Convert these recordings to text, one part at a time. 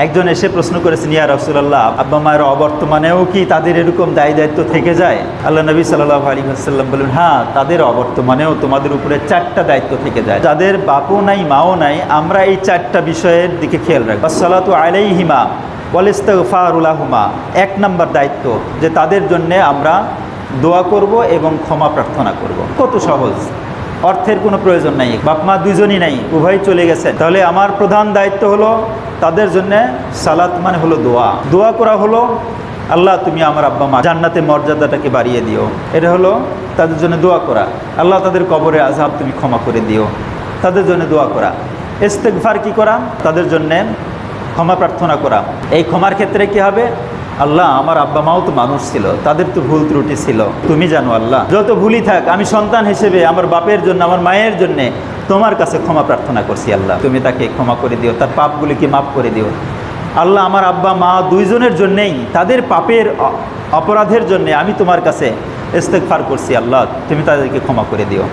একজন এসে প্রশ্ন করেছেন, ইয়া রসুল্লাহ আব্বা মায়ের অবর্তমানেও কি তাদের এরকম দায়ী দায়িত্ব থেকে যায়? আল্লাহ নবী সাল্লাহ আলী আসাল্লাম বলেন হ্যাঁ তাদের অবর্তমানেও তোমাদের উপরে চারটা দায়িত্ব থেকে যায়। যাদের বাপও নাই, মাও নাই, আমরা এই চারটা বিষয়ের দিকে খেয়াল রাখব। সালাতু আলাইহিমা ওয়ালিস্তাগফারুলাহুমা এক নম্বর দায়িত্ব, যে তাদের জন্যে আমরা দোয়া করব এবং ক্ষমা প্রার্থনা করব। কত সহজ। অর্থের কোনো প্রয়োজন নাই। বাপ মা দুজনই নাই উভয় চলে গেছে। তাহলে আমার প্রধান দায়িত্ব হলো তাদের জন্য সালাত মানে হলো দোয়া। দোয়া করা হলো, আল্লাহ, তুমি আমার আব্বা মা জান্নাতে মর্যাদাটাকে বাড়িয়ে দিও। এটা হলো তাদের জন্য দোয়া করা। আল্লাহ তাদের কবরে আজাব তুমি ক্ষমা করে দিও। তাদের জন্য দোয়া করা। ইস্তেকভার কি করা? তাদের জন্যে ক্ষমা প্রার্থনা করা। এই ক্ষমার ক্ষেত্রে কি হবে? আল্লাহ আমার আব্বা মাও তো মানুষ ছিল, তাদের তো ভুল ত্রুটি ছিল। তুমি জানো আল্লাহ, যত ভুলই থাক, আমি সন্তান হিসেবে আমার বাপের জন্য, আমার মায়ের জন্য তোমার কাছে ক্ষমা প্রার্থনা করছি আল্লাহ। তুমি তাকে ক্ষমা করে দিও, তার পাপগুলিকে মাফ করে দিও। আল্লাহ আমার আব্বা, মা দুইজনের জন্যেই, তাদের পাপের অপরাধের জন্যে আমি তোমার কাছে ইস্তেকফার করছি আল্লাহ, তুমি তাদেরকে ক্ষমা করে দিও।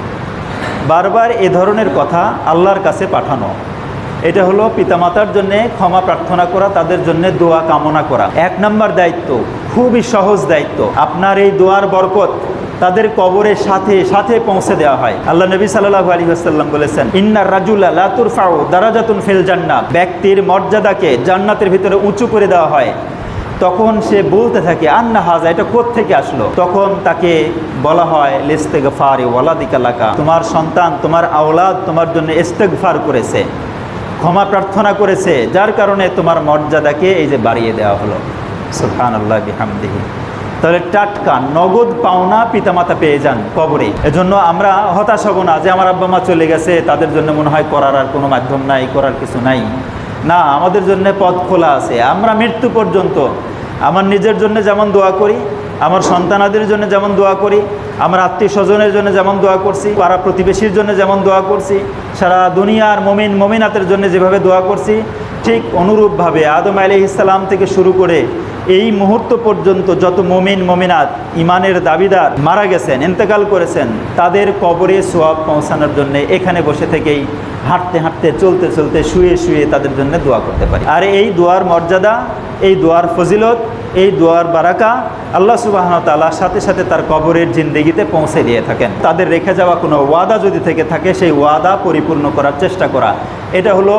বারবার এ ধরনের কথা আল্লাহর কাছে পাঠানো। এটা হলো পিতামাতার জন্য ক্ষমা প্রার্থনা করা, তাদের জন্য দোয়া কামনা করা। এক নম্বর দায়িত্ব, খুবই সহজ দায়িত্ব। আপনার এই দোয়ার বরকত তাদের কবরের সাথে সাথে পৌঁছে দেওয়া হয়। আল্লাহ নবী সাল্লাহ আলী আসাল্লাম বলেছেন ইন্নার রাজুল্লাহ লাতুর ফাউ দারাজাতুন ফেল জান্না ব্যক্তির মর্যাদাকে জান্নাতের ভিতরে উঁচু করে দেওয়া হয়। তখন সে বলতে থাকে, আন্না হাজা, এটা থেকে আসলো? তখন তাকে বলা হয়, লিস্তেগফার ওয়ালাদিকালাকা তোমার সন্তান, তোমার আওলাদ তোমার জন্য ইস্তেগফার করেছে। ক্ষমা প্রার্থনা করেছে, যার কারণে তোমার মর্যাদাকে এই যে বাড়িয়ে দেওয়া হলো। সুফান আল্লাহ বিহামদিহি। তাহলে টাটকা, নগদ পাওনা পিতামাতা পেয়ে যান কবরে। এজন্য আমরা হতাশ হব না যে আমার আব্বা মা চলে গেছে, তাদের জন্য মনে হয় করার আর কোনো মাধ্যম নাই, করার কিছু নাই। না, আমাদের জন্য পথ খোলা আছে। আমরা মৃত্যু পর্যন্ত, আমার নিজের জন্য যেমন দোয়া করি আমার সন্তানাদের জন্য যেমন দোয়া করি, আমার আত্মীয় স্বজনের জন্য যেমন দোয়া করছি, পাড়া প্রতিবেশীর জন্য যেমন দোয়া করছি, সারা দুনিয়ার মমিন, মমিনাতের জন্য যেভাবে দোয়া করছি, ঠিক অনুরূপভাবে আদম আলি ইসলাম থেকে শুরু করে এই মুহূর্ত পর্যন্ত যত মমিন, মমিনাত ইমানের দাবিদার মারা গেছেন, ইন্তেকাল করেছেন, তাদের কবরে সোয়াব পৌঁছানোর জন্য এখানে বসে থেকেই হাঁটতে হাঁটতে, চলতে চলতে শুয়ে শুয়ে তাদের জন্য দোয়া করতে পারি। আর এই দোয়ার মর্যাদা, এই দোয়ার ফজিলত এই দোয়ার বারাকা আল্লাহ সুবাহতালার সাথে সাথে তার কবরের জিন্দেগিতে পৌঁছে দিয়ে থাকেন। তাদের রেখে যাওয়া কোনো ওয়াদা যদি থেকে থাকে, সেই ওয়াদা পরিপূর্ণ করার চেষ্টা করা। এটা হলো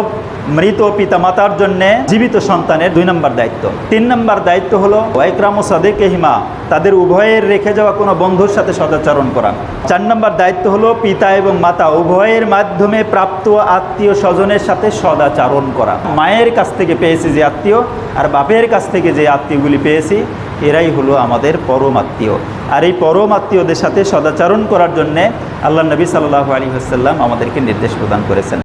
মৃত পিতামাতার জন্য জীবিত সন্তানের দুই নম্বর দায়িত্ব। তিন নম্বর দায়িত্ব হলো ওয়াইক্রাম ও সাদেক হিমা তাদের উভয়ের রেখে যাওয়া কোনো বন্ধুর সাথে সদাচরণ করা। চার নম্বর দায়িত্ব হলো, পিতা এবং মাতা উভয়ের মাধ্যমে প্রাপ্ত আত্মীয় স্বজনের সাথে সদাচারণ করা। মায়ের কাছ থেকে পেয়েছি যে আত্মীয়, আর বাপের কাছ থেকে যে আত্মীয়গুলি পেয়েছি, এরাই হলো আমাদের পরম আত্মীয়। আর এই পরম আত্মীয়দের সাথে সদাচরণ করার জন্যে আল্লাহ নবী সাল্লাহ আলী হাসাল্লাম আমাদেরকে নির্দেশ প্রদান করেছেন।